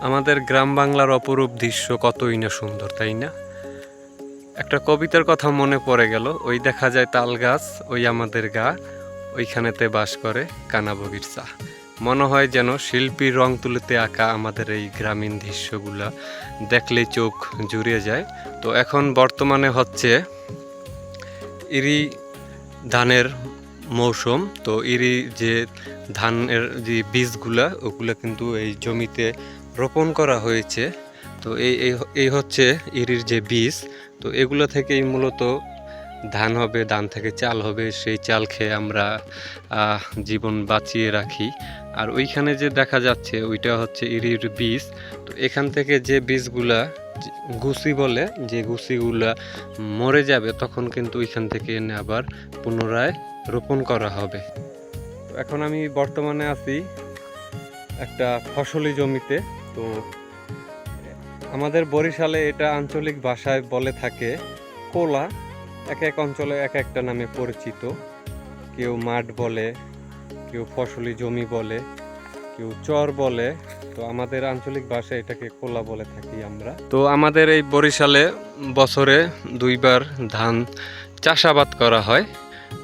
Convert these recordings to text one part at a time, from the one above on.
আমাদের গ্রাম বাংলার অপরূপ দৃশ্য কতই না সুন্দর, তাই না? একটা কবিতার কথা মনে পড়ে গেল, ওই দেখা যায় তাল গাছ, ওই আমাদের গা, ওইখানেতে বাস করে কানাবগির চা। মনে হয় যেন শিল্পীর রং তুলিতে আঁকা আমাদের এই গ্রামীণ দৃশ্যগুলা, দেখলেই চোখ জুড়িয়ে যায়। তো এখন বর্তমানে হচ্ছে ইরি ধানের মৌসুম, তো ইরি যে ধানের যে বীজগুলা, ওগুলো কিন্তু এই জমিতে রোপণ করা হয়েছে। তো এই, এই- হচ্ছে ইরির যে বীজ। তো এগুলো থেকেই মূলত ধান হবে, ধান থেকে চাল হবে। সেই চাল খেয়ে আমরা জীবন বাঁচিয়ে রাখি। আর ওইখানে যে দেখা যাচ্ছে, ওইটা হচ্ছে ইরির বীজ। তো এখান থেকে যে বীজগুলা গুছি বলে, যে গুছিগুলা মরে যাবে, তখন কিন্তু ওইখান থেকে এনে আবার পুনরায় রোপণ করা হবে। এখন আমি বর্তমানে আছি একটা ফসলি জমিতে। তো, আমাদের বরিশালে এটা আঞ্চলিক ভাষায় বলে থাকে, কোলা। এক এক অঞ্চলে এক একটা নামে পরিচিত। কেউ মাঠ বলে, কেউ ফসলি জমি বলে, কেউ চর বলে। তো আমাদের আঞ্চলিক ভাষায় এটাকে কোলা বলে থাকি আমরা। তো আমাদের এই বরিশালে বছরে দুইবার ধান চাষাবাদ করা হয়।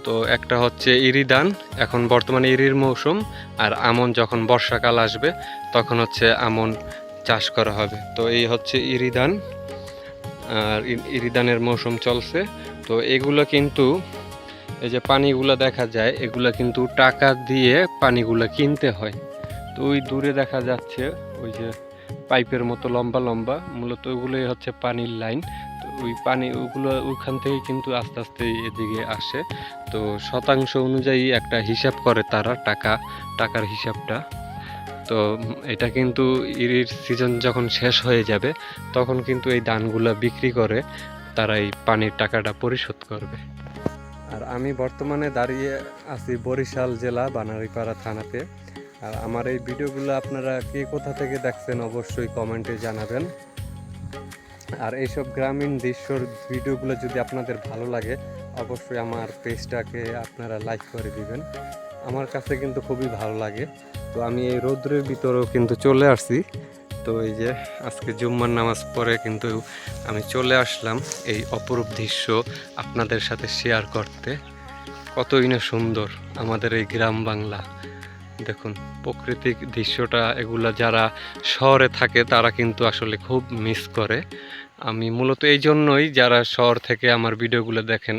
তো একটা হচ্ছে ইরি ধান এখন বর্তমানে ইরির মৌসুম, আর আমন যখন বর্ষাকাল আসবে, তখন হচ্ছে আমন চাষ করা হবে। তো এই হচ্ছে ইরি ধান আর ইরি ধানের মৌসুম চলছে। তো এগুলো কিন্তু, এই যে পানিগুলো দেখা যায়, এগুলো কিন্তু টাকা দিয়ে পানিগুলো কিনতে হয়। তো ওই দূরে দেখা যাচ্ছে, ওই যে পাইপের মতো লম্বা লম্বা, মূলত ওগুলোই হচ্ছে পানির লাইন। ওই পানি ওগুলো ওখান থেকে কিন্তু আস্তে আস্তে এদিকে আসে। তো শতাংশ অনুযায়ী একটা হিসাব করে তারা টাকা, টাকার হিসাবটা। তো এটা কিন্তু ইরির সিজন যখন শেষ হয়ে যাবে, তখন কিন্তু এই ধানগুলা বিক্রি করে তারা এই পানির টাকাটা পরিশোধ করবে। আর আমি বর্তমানে দাঁড়িয়ে আছি বরিশাল জেলা বানারীপাড়া থানাতে। আর আমার এই ভিডিওগুলো আপনারা কে কোথা থেকে দেখছেন অবশ্যই কমেন্টে জানাবেন। আর এইসব গ্রামীণ দৃশ্যর ভিডিওগুলো যদি আপনাদের ভালো লাগে, অবশ্যই আমার পেজটাকে আপনারা লাইক করে দিবেন। আমার কাছে কিন্তু খুবই ভালো লাগে। তো আমি এই রৌদ্রের ভিতরেও কিন্তু চলে আসছি। তো এই যে আজকে জুম্মার নামাজ পরে কিন্তু আমি চলে আসলাম এই অপরূপ দৃশ্য আপনাদের সাথে শেয়ার করতে। কতই না সুন্দর আমাদের এই গ্রাম বাংলা। দেখুন, প্রাকৃতিক দৃশ্যটা এগুলা যারা শহরে থাকে, তারা কিন্তু আসলে খুব মিস করে। আমি মূলত এই জন্যই যারা শহর থেকে আমার ভিডিওগুলো দেখেন,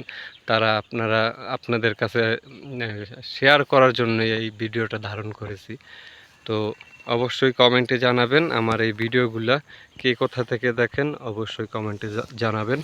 তারা আপনারা, আপনাদের কাছে শেয়ার করার জন্য এই ভিডিওটা ধারণ করেছি। তো অবশ্যই কমেন্টে জানাবেন আমার এই ভিডিওগুলা, কে কোথা থেকে দেখেন, অবশ্যই কমেন্টে জানাবেন।